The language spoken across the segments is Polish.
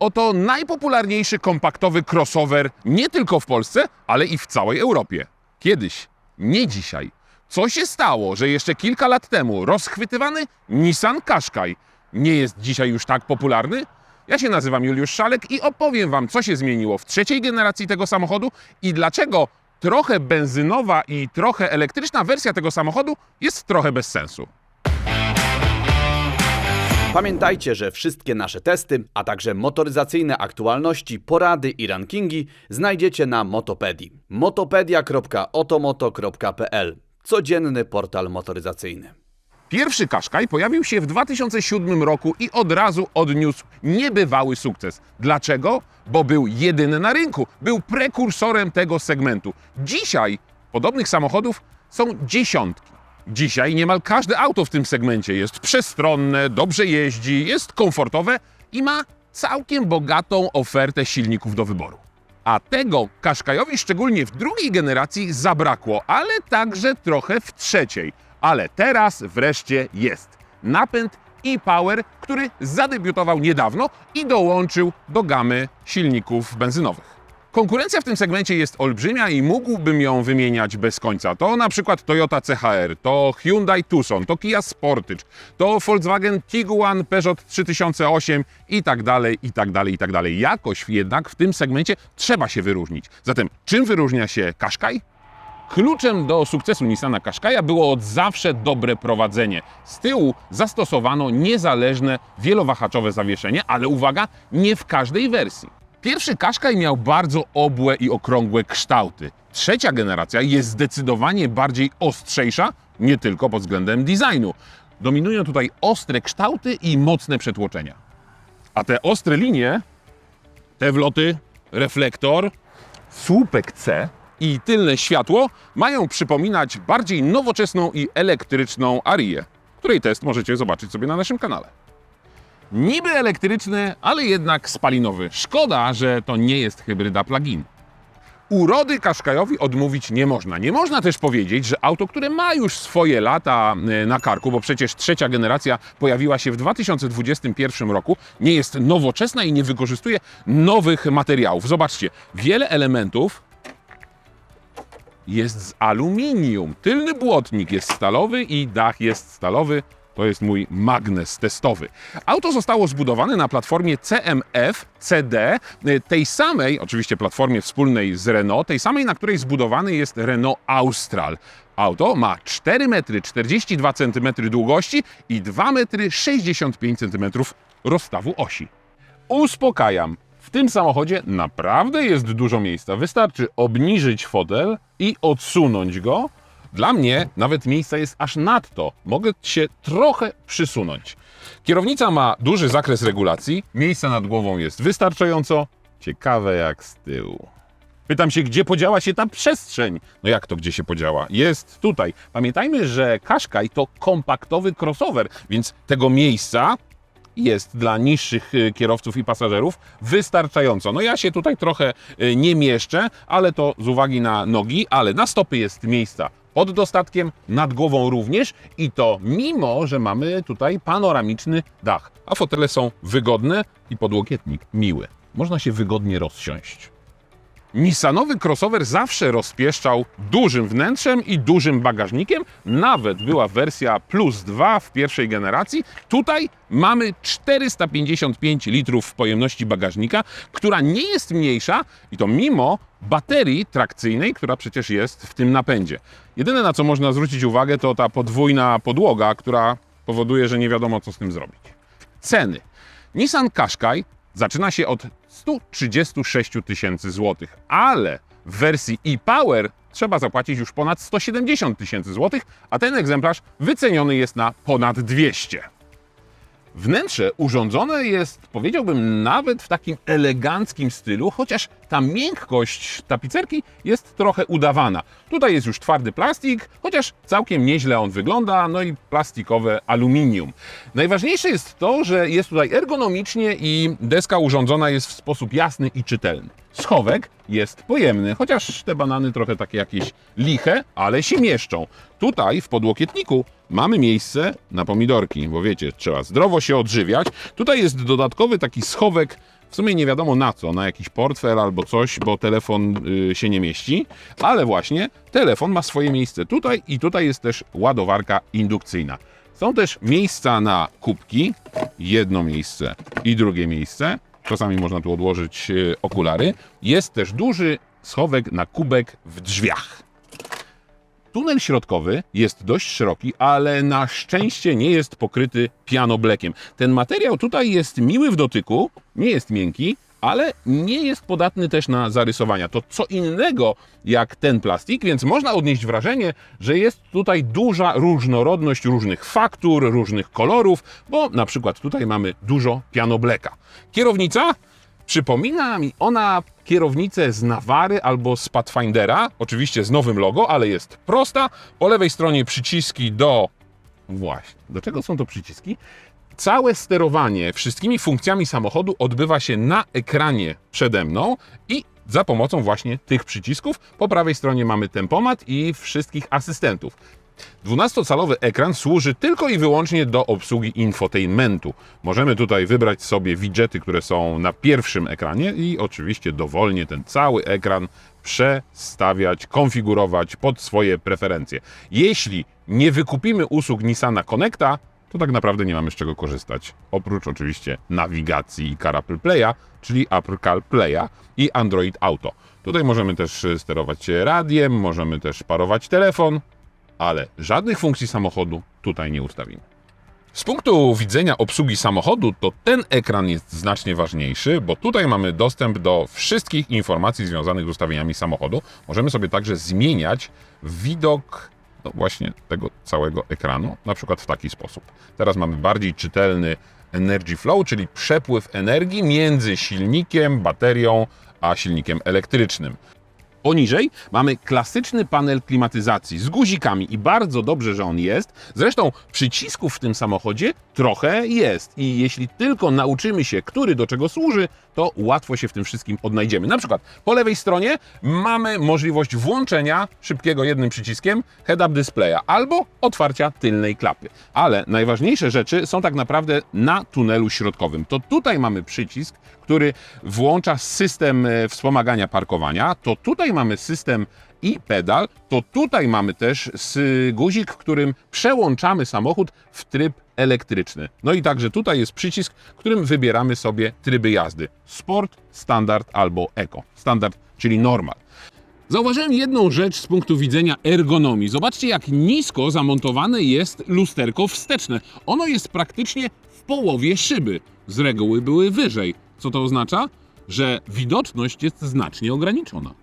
Oto najpopularniejszy kompaktowy crossover nie tylko w Polsce, ale i w całej Europie. Kiedyś, nie dzisiaj. Co się stało, że jeszcze kilka lat temu rozchwytywany Nissan Qashqai nie jest dzisiaj już tak popularny? Ja się nazywam Juliusz Szalek i opowiem Wam, co się zmieniło w trzeciej generacji tego samochodu i dlaczego trochę benzynowa i trochę elektryczna wersja tego samochodu jest trochę bez sensu. Pamiętajcie, że wszystkie nasze testy, a także motoryzacyjne aktualności, porady i rankingi znajdziecie na Motopedii. motopedia.otomoto.pl Codzienny portal motoryzacyjny. Pierwszy Qashqai pojawił się w 2007 roku i od razu odniósł niebywały sukces. Dlaczego? Bo był jedyny na rynku, był prekursorem tego segmentu. Dzisiaj podobnych samochodów są dziesiątki. Dzisiaj niemal każde auto w tym segmencie jest przestronne, dobrze jeździ, jest komfortowe i ma całkiem bogatą ofertę silników do wyboru. A tego Qashqaiowi szczególnie w drugiej generacji zabrakło, ale także trochę w trzeciej. Ale teraz wreszcie jest. Napęd e-Power, który zadebiutował niedawno i dołączył do gamy silników benzynowych. Konkurencja w tym segmencie jest olbrzymia i mógłbym ją wymieniać bez końca. To na przykład Toyota CHR, to Hyundai Tucson, to Kia Sportage, to Volkswagen Tiguan, Peugeot 3008 i tak dalej, i tak dalej, i tak dalej. Jakoś jednak w tym segmencie trzeba się wyróżnić. Zatem czym wyróżnia się Qashqai? Kluczem do sukcesu Nissana Qashqai'a było od zawsze dobre prowadzenie. Z tyłu zastosowano niezależne, wielowahaczowe zawieszenie, ale uwaga, nie w każdej wersji. Pierwszy Qashqai miał bardzo obłe i okrągłe kształty. Trzecia generacja jest zdecydowanie bardziej ostrzejsza, nie tylko pod względem designu. Dominują tutaj ostre kształty i mocne przetłoczenia. A te ostre linie, te wloty, reflektor, słupek C i tylne światło mają przypominać bardziej nowoczesną i elektryczną Arię, której test możecie zobaczyć sobie na naszym kanale. Niby elektryczny, ale jednak spalinowy. Szkoda, że to nie jest hybryda plug-in. Urody Qashqaiowi odmówić nie można. Nie można też powiedzieć, że auto, które ma już swoje lata e, na karku, bo przecież trzecia generacja pojawiła się w 2021 roku, nie jest nowoczesna i nie wykorzystuje nowych materiałów. Zobaczcie, wiele elementów jest z aluminium. Tylny błotnik jest stalowy i dach jest stalowy. To jest mój magnes testowy. Auto zostało zbudowane na platformie CMF CD, y, tej samej, oczywiście platformie wspólnej z Renault, tej samej, na której zbudowany jest Renault Austral. Auto ma 4 metry 42 cm długości i 2 metry 65 cm rozstawu osi. Uspokajam, w tym samochodzie naprawdę jest dużo miejsca. Wystarczy obniżyć fotel i odsunąć go. Dla mnie nawet miejsca jest aż nadto. Mogę się trochę przysunąć. Kierownica ma duży zakres regulacji. Miejsca nad głową jest wystarczająco. Ciekawe jak z tyłu. Pytam się, gdzie podziała się ta przestrzeń? No jak to, gdzie się podziała? Jest tutaj. Pamiętajmy, że Qashqai to kompaktowy crossover, więc tego miejsca jest dla niższych y, kierowców i pasażerów wystarczająco. No ja się tutaj trochę y, nie mieszczę, ale to z uwagi na nogi, ale na stopy jest miejsca pod dostatkiem, nad głową również i to mimo, że mamy tutaj panoramiczny dach, a fotele są wygodne i podłokietnik miły. Można się wygodnie rozsiąść. Nissanowy crossover zawsze rozpieszczał dużym wnętrzem i dużym bagażnikiem. Nawet była wersja plus 2 w pierwszej generacji. Tutaj mamy 455 litrów pojemności bagażnika, która nie jest mniejsza i to mimo baterii trakcyjnej, która przecież jest w tym napędzie. Jedyne na co można zwrócić uwagę to ta podwójna podłoga, która powoduje, że nie wiadomo co z tym zrobić. Ceny. Nissan Qashqai zaczyna się od 136 tysięcy złotych, ale w wersji e-Power trzeba zapłacić już ponad 170 tysięcy złotych, a ten egzemplarz wyceniony jest na ponad 200. Wnętrze urządzone jest, powiedziałbym, nawet w takim eleganckim stylu, chociaż ta miękkość tapicerki jest trochę udawana. Tutaj jest już twardy plastik, chociaż całkiem nieźle on wygląda, no i plastikowe aluminium. Najważniejsze jest to, że jest tutaj ergonomicznie i deska urządzona jest w sposób jasny i czytelny. Schowek jest pojemny, chociaż te banany trochę takie jakieś liche, ale się mieszczą. Tutaj w podłokietniku mamy miejsce na pomidorki, bo wiecie, trzeba zdrowo się odżywiać. Tutaj jest dodatkowy taki schowek W sumie nie wiadomo na co, na jakiś portfel albo coś, bo telefon y, się nie mieści, ale właśnie telefon ma swoje miejsce tutaj i tutaj jest też ładowarka indukcyjna. Są też miejsca na kubki, jedno miejsce i drugie miejsce. Czasami można tu odłożyć y, okulary. Jest też duży schowek na kubek w drzwiach. Tunel środkowy jest dość szeroki, ale na szczęście nie jest pokryty pianoblekiem. Ten materiał tutaj jest miły w dotyku, nie jest miękki, ale nie jest podatny też na zarysowania. To co innego jak ten plastik, więc można odnieść wrażenie, że jest tutaj duża różnorodność różnych faktur, różnych kolorów, bo na przykład tutaj mamy dużo pianobleka. Kierownica Przypomina mi ona kierownicę z Nawary albo z Pathfindera, oczywiście z nowym logo, ale jest prosta. Po lewej stronie przyciski do. Właśnie, do czego są to przyciski? Całe sterowanie wszystkimi funkcjami samochodu odbywa się na ekranie przede mną i za pomocą właśnie tych przycisków. Po prawej stronie mamy tempomat i wszystkich asystentów. 12-calowy ekran służy tylko i wyłącznie do obsługi infotainmentu. Możemy tutaj wybrać sobie widgety, które są na pierwszym ekranie i oczywiście dowolnie ten cały ekran przestawiać, konfigurować pod swoje preferencje. Jeśli nie wykupimy usług Nissana Connecta, to tak naprawdę nie mamy z czego korzystać. Oprócz oczywiście nawigacji i Apple Play'a, czyli Apple CarPlay'a i Android Auto. Tutaj możemy też sterować radiem, możemy też parować telefon, ale żadnych funkcji samochodu tutaj nie ustawimy. Z punktu widzenia obsługi samochodu, to ten ekran jest znacznie ważniejszy, bo tutaj mamy dostęp do wszystkich informacji związanych z ustawieniami samochodu. Możemy sobie także zmieniać widok no właśnie tego całego ekranu, na przykład w taki sposób. Teraz mamy bardziej czytelny energy flow, czyli przepływ energii między silnikiem, baterią a silnikiem elektrycznym. Poniżej mamy klasyczny panel klimatyzacji z guzikami i bardzo dobrze, że on jest. Zresztą przycisków w tym samochodzie trochę jest i jeśli tylko nauczymy się, który do czego służy, to łatwo się w tym wszystkim odnajdziemy. Na przykład po lewej stronie mamy możliwość włączenia szybkiego jednym przyciskiem head-up displaya albo otwarcia tylnej klapy. Ale najważniejsze rzeczy są tak naprawdę na tunelu środkowym. To tutaj mamy przycisk, który włącza system e, wspomagania parkowania, to tutaj mamy system i pedal, to tutaj mamy też guzik, którym przełączamy samochód w tryb elektryczny. No i także tutaj jest przycisk, którym wybieramy sobie tryby jazdy: sport, standard albo eco. Standard, czyli normal. Zauważyłem jedną rzecz z punktu widzenia ergonomii. Zobaczcie, jak nisko zamontowane jest lusterko wsteczne. Ono jest praktycznie w połowie szyby. Z reguły były wyżej. Co to oznacza? Że widoczność jest znacznie ograniczona.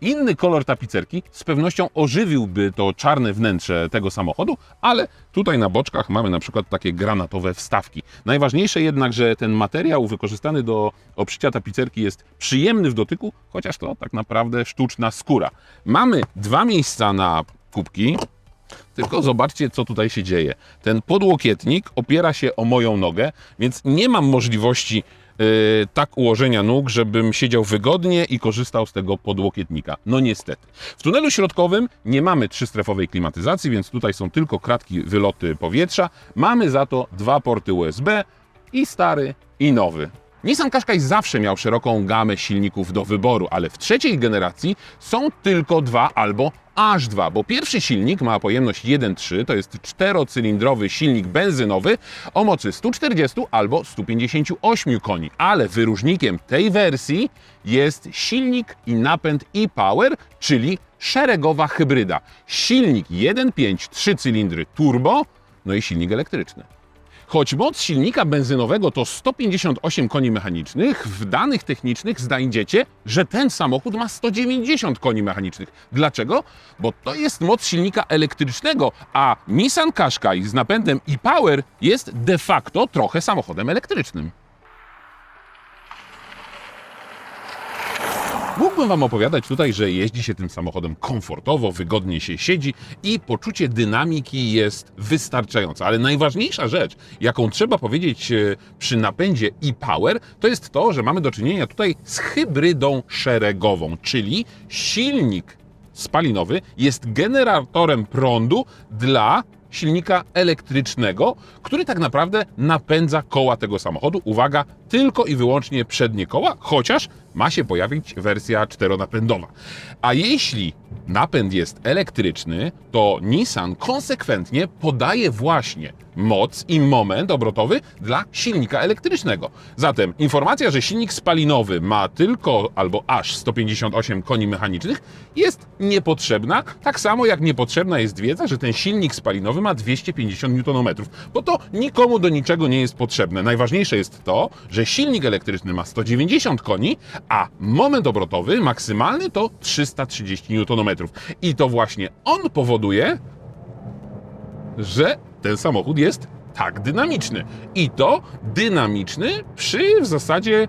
Inny kolor tapicerki z pewnością ożywiłby to czarne wnętrze tego samochodu, ale tutaj na boczkach mamy na przykład takie granatowe wstawki. Najważniejsze jednak, że ten materiał wykorzystany do obszycia tapicerki jest przyjemny w dotyku, chociaż to tak naprawdę sztuczna skóra. Mamy dwa miejsca na kubki, tylko zobaczcie, co tutaj się dzieje. Ten podłokietnik opiera się o moją nogę, więc nie mam możliwości tak ułożenia nóg, żebym siedział wygodnie i korzystał z tego podłokietnika. No niestety. W tunelu środkowym nie mamy trzystrefowej klimatyzacji, więc tutaj są tylko kratki wyloty powietrza. Mamy za to dwa porty USB i stary i nowy. Nissan Qashqai zawsze miał szeroką gamę silników do wyboru, ale w trzeciej generacji są tylko dwa albo aż dwa, bo pierwszy silnik ma pojemność 1.3, to jest czterocylindrowy silnik benzynowy o mocy 140 albo 158 koni, ale wyróżnikiem tej wersji jest silnik i napęd e-Power, czyli szeregowa hybryda. Silnik 1.5, 3 cylindry turbo, no i silnik elektryczny. Choć moc silnika benzynowego to 158 koni mechanicznych, w danych technicznych znajdziecie, że ten samochód ma 190 koni mechanicznych. Dlaczego? Bo to jest moc silnika elektrycznego, a Nissan Qashqai z napędem e-Power jest de facto trochę samochodem elektrycznym. Mógłbym Wam opowiadać tutaj, że jeździ się tym samochodem komfortowo, wygodnie się siedzi i poczucie dynamiki jest wystarczające. Ale najważniejsza rzecz, jaką trzeba powiedzieć e, przy napędzie e-Power, to jest to, że mamy do czynienia tutaj z hybrydą szeregową, czyli silnik spalinowy jest generatorem prądu dla silnika elektrycznego, który tak naprawdę napędza koła tego samochodu. Uwaga, tylko i wyłącznie przednie koła, chociaż ma się pojawić wersja czteronapędowa. A jeśli napęd jest elektryczny, to Nissan konsekwentnie podaje właśnie moc i moment obrotowy dla silnika elektrycznego. Zatem informacja, że silnik spalinowy ma tylko albo aż 158 koni mechanicznych jest niepotrzebna, tak samo jak niepotrzebna jest wiedza, że ten silnik spalinowy ma 250 Nm, bo to nikomu do niczego nie jest potrzebne. Najważniejsze jest to, że silnik elektryczny ma 190 koni, a moment obrotowy maksymalny to 330 Nm. I to właśnie on powoduje, że ten samochód jest tak dynamiczny. I to dynamiczny przy w zasadzie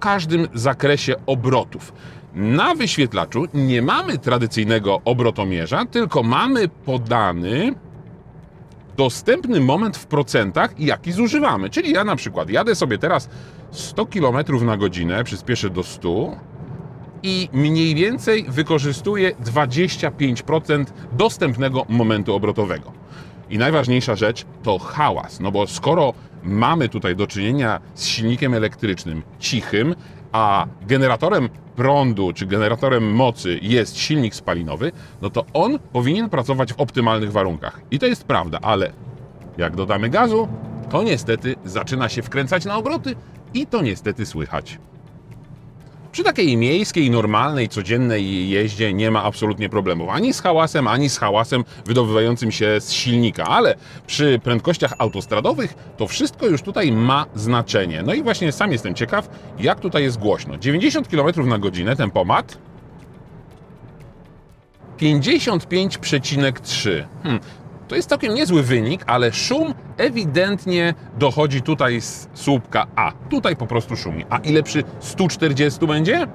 każdym zakresie obrotów. Na wyświetlaczu nie mamy tradycyjnego obrotomierza, tylko mamy podany dostępny moment w procentach, jaki zużywamy. Czyli ja na przykład jadę sobie teraz 100 km na godzinę, przyspieszę do 100 i mniej więcej wykorzystuję 25% dostępnego momentu obrotowego. I najważniejsza rzecz to hałas, no bo skoro mamy tutaj do czynienia z silnikiem elektrycznym cichym, a generatorem prądu czy generatorem mocy jest silnik spalinowy, no to on powinien pracować w optymalnych warunkach. I to jest prawda, ale jak dodamy gazu, to niestety zaczyna się wkręcać na obroty i to niestety słychać. Przy takiej miejskiej, normalnej, codziennej jeździe nie ma absolutnie problemów ani z hałasem, ani z hałasem wydobywającym się z silnika, ale przy prędkościach autostradowych to wszystko już tutaj ma znaczenie. No i właśnie sam jestem ciekaw, jak tutaj jest głośno. 90 km na godzinę tempomat. 55,3. Hmm. To jest całkiem niezły wynik, ale szum ewidentnie dochodzi tutaj z słupka A. Tutaj po prostu szumi. A ile przy 140 będzie?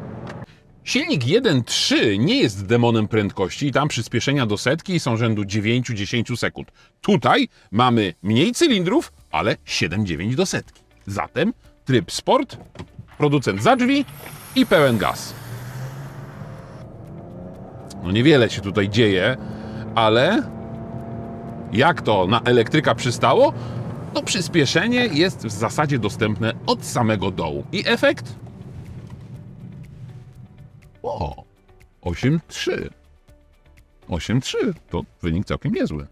Silnik 1.3 nie jest demonem prędkości i tam przyspieszenia do setki są rzędu 9-10 sekund. Tutaj mamy mniej cylindrów, ale 7-9 do setki. Zatem tryb sport, producent za drzwi i pełen gaz. No niewiele się tutaj dzieje, ale jak to na elektryka przystało, to przyspieszenie jest w zasadzie dostępne od samego dołu. I efekt? O, 8,3. 8,3 to wynik całkiem niezły.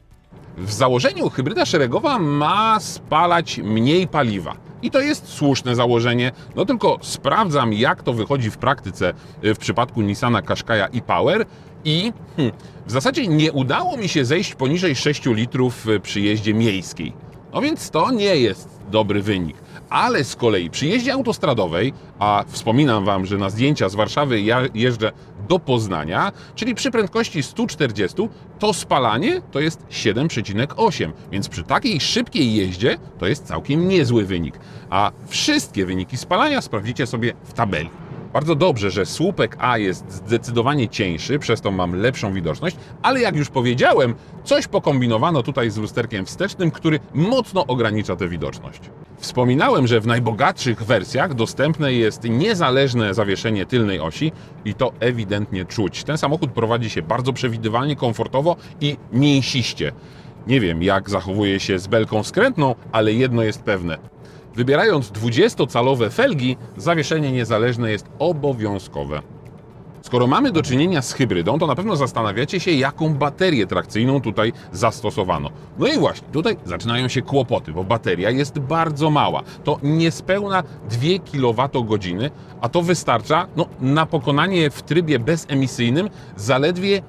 W założeniu hybryda szeregowa ma spalać mniej paliwa. I to jest słuszne założenie, no tylko sprawdzam, jak to wychodzi w praktyce y, w przypadku Nissana Qashqai'a i Power i hmm, w zasadzie nie udało mi się zejść poniżej 6 litrów y, przy jeździe miejskiej. No więc to nie jest dobry wynik. Ale z kolei przy jeździe autostradowej, a wspominam Wam, że na zdjęcia z Warszawy ja jeżdżę do Poznania, czyli przy prędkości 140, to spalanie to jest 7,8. Więc przy takiej szybkiej jeździe to jest całkiem niezły wynik. A wszystkie wyniki spalania sprawdzicie sobie w tabeli. Bardzo dobrze, że słupek A jest zdecydowanie cieńszy, przez to mam lepszą widoczność, ale jak już powiedziałem, coś pokombinowano tutaj z lusterkiem wstecznym, który mocno ogranicza tę widoczność. Wspominałem, że w najbogatszych wersjach dostępne jest niezależne zawieszenie tylnej osi i to ewidentnie czuć. Ten samochód prowadzi się bardzo przewidywalnie, komfortowo i mięsiście. Nie wiem, jak zachowuje się z belką skrętną, ale jedno jest pewne. Wybierając 20-calowe felgi, zawieszenie niezależne jest obowiązkowe. Skoro mamy do czynienia z hybrydą, to na pewno zastanawiacie się, jaką baterię trakcyjną tutaj zastosowano. No i właśnie, tutaj zaczynają się kłopoty, bo bateria jest bardzo mała. To niespełna 2 kWh, a to wystarcza no, na pokonanie w trybie bezemisyjnym zaledwie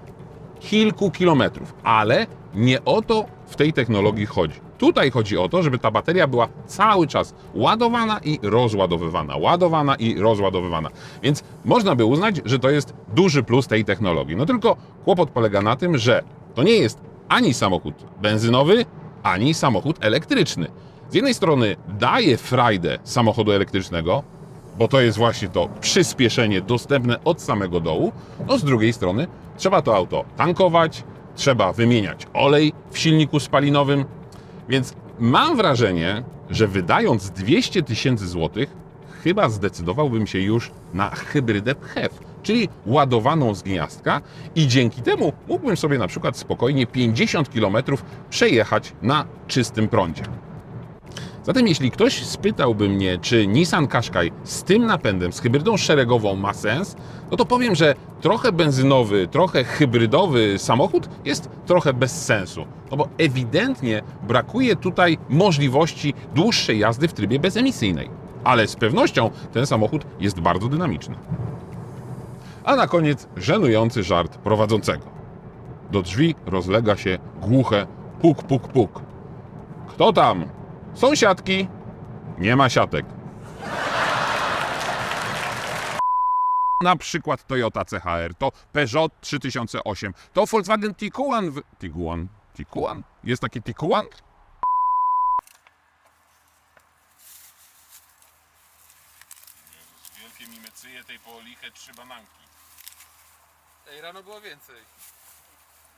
kilku kilometrów. Ale nie o to w tej technologii chodzi. Tutaj chodzi o to, żeby ta bateria była cały czas ładowana i rozładowywana, ładowana i rozładowywana. Więc można by uznać, że to jest duży plus tej technologii. No tylko kłopot polega na tym, że to nie jest ani samochód benzynowy, ani samochód elektryczny. Z jednej strony daje frajdę samochodu elektrycznego, bo to jest właśnie to przyspieszenie dostępne od samego dołu. No z drugiej strony trzeba to auto tankować, trzeba wymieniać olej w silniku spalinowym, więc mam wrażenie, że wydając 200 tysięcy złotych, chyba zdecydowałbym się już na hybrydę PHEV, czyli ładowaną z gniazdka i dzięki temu mógłbym sobie na przykład spokojnie 50 km przejechać na czystym prądzie. Zatem jeśli ktoś spytałby mnie, czy Nissan Qashqai z tym napędem, z hybrydą szeregową ma sens, no to powiem, że trochę benzynowy, trochę hybrydowy samochód jest trochę bez sensu. No bo ewidentnie brakuje tutaj możliwości dłuższej jazdy w trybie bezemisyjnej. Ale z pewnością ten samochód jest bardzo dynamiczny. A na koniec żenujący żart prowadzącego. Do drzwi rozlega się głuche puk, puk, puk. Kto tam? Sąsiadki? Nie ma siatek. Na przykład Toyota CHR, to Peugeot 3008, to Volkswagen Tiguan. W... Tiguan? Tiguan? Jest taki Tiguan? Wielkie mimecyje tej poliche trzy bananki. Ej, rano było więcej.